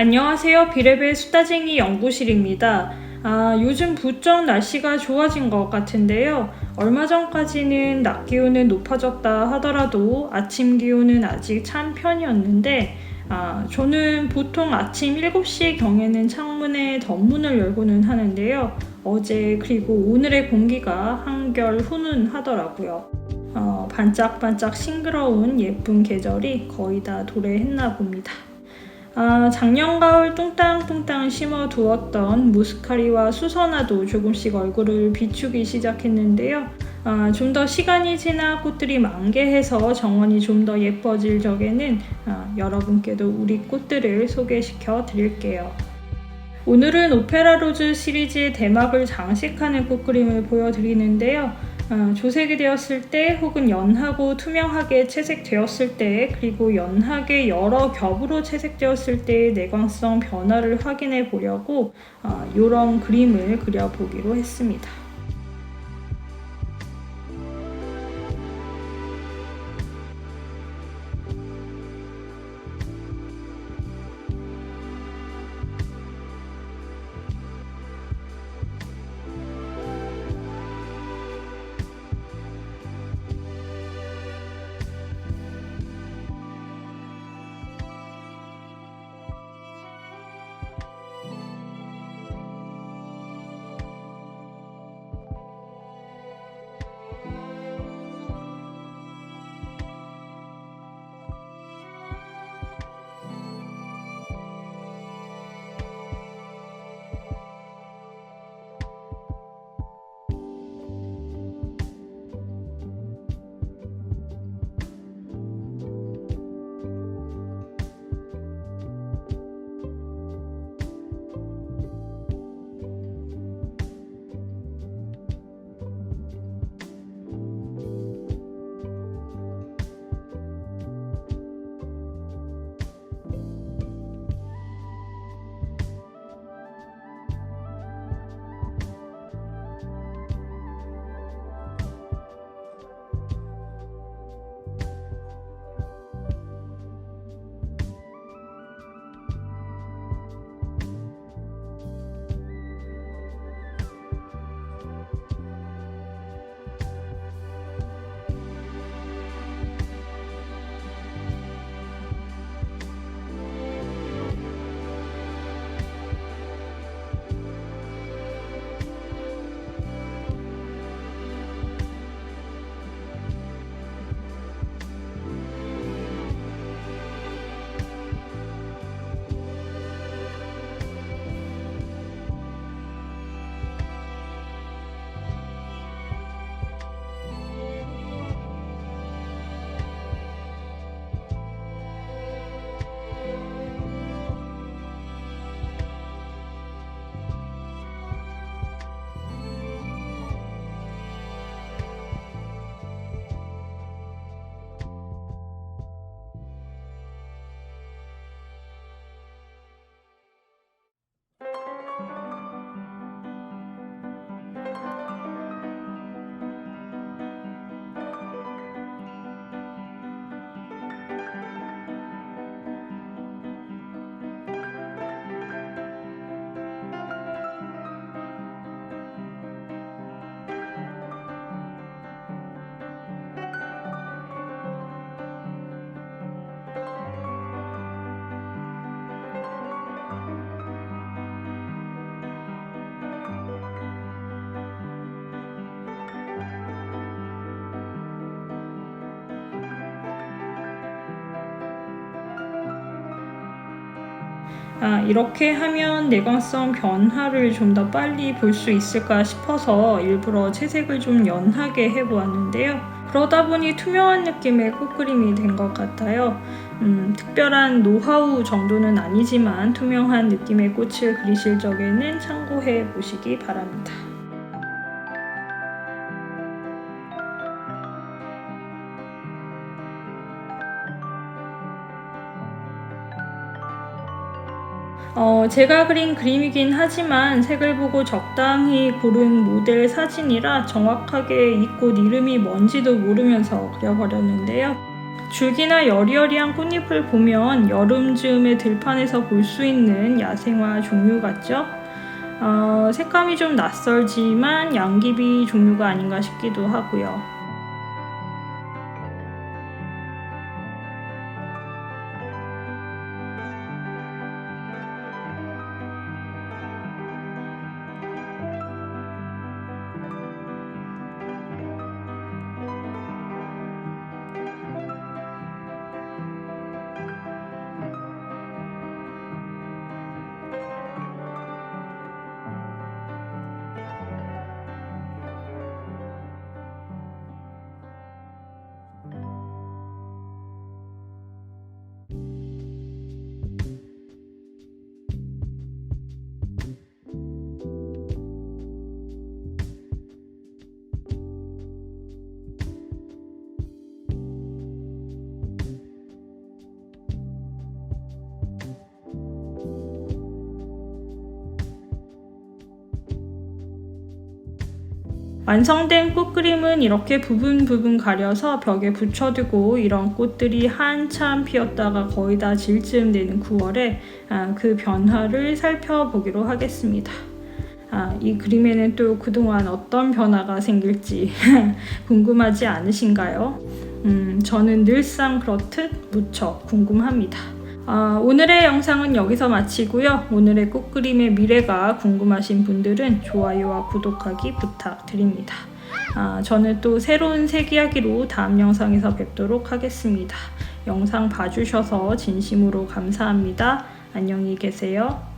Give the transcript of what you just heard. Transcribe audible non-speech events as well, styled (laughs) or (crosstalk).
안녕하세요. 비레벨 수다쟁이 연구실입니다. 아, 요즘 부쩍 날씨가 좋아진 것 같은데요. 얼마 전까지는 낮 기온은 높아졌다 하더라도 아침 기온은 아직 찬 편이었는데, 아, 저는 보통 아침 7시 경에는 창문에 덧문을 열고는 하는데요. 어제 그리고 오늘의 공기가 한결 훈훈하더라고요. 어, 반짝반짝 싱그러운 예쁜 계절이 거의 다 도래했나 봅니다. 아, 작년 가을 뚱땅뚱땅 심어 두었던 무스카리와 수선화도 조금씩 얼굴을 비추기 시작했는데요. 아, 좀 더 시간이 지나 꽃들이 만개해서 정원이 좀 더 예뻐질 적에는 아, 여러분께도 우리 꽃들을 소개시켜 드릴게요. 오늘은 오페라 로즈 시리즈의 대막을 장식하는 꽃그림을 보여드리는데요. 아, 조색이 되었을 때 혹은 연하고 투명하게 채색되었을 때 그리고 연하게 여러 겹으로 채색되었을 때의 내광성 변화를 확인해 보려고 이런 그림을 그려보기로 했습니다. 아, 이렇게 하면 내광성 변화를 좀 더 빨리 볼 수 있을까 싶어서 일부러 채색을 좀 연하게 해보았는데요. 그러다 보니 투명한 느낌의 꽃그림이 된 것 같아요. 음, 특별한 노하우 정도는 아니지만 투명한 느낌의 꽃을 그리실 적에는 참고해 보시기 바랍니다. 어, 제가 그린 그림이긴 하지만 색을 보고 적당히 고른 모델 사진이라 정확하게 이 꽃 이름이 뭔지도 모르면서 그려버렸는데요. 줄기나 여리여리한 꽃잎을 보면 여름 즈음에 들판에서 볼 수 있는 야생화 종류 같죠? 어, 색감이 좀 낯설지만 양귀비 종류가 아닌가 싶기도 하고요. 완성된 꽃 그림은 이렇게 부분 부분 가려서 벽에 붙여두고 이런 꽃들이 한참 피었다가 거의 다 질 즈음 되는 9월에 아, 그 변화를 살펴보기로 하겠습니다. 아, 이 그림에는 또 그동안 어떤 변화가 생길지 (laughs) 궁금하지 않으신가요? 음, 저는 늘상 그렇듯 무척 궁금합니다. 아, 오늘의 영상은 여기서 마치고요. 오늘의 꽃그림의 미래가 궁금하신 분들은 좋아요와 구독하기 부탁드립니다. 아, 저는 또 새로운 색 이야기로 다음 영상에서 뵙도록 하겠습니다. 영상 봐주셔서 진심으로 감사합니다. 안녕히 계세요.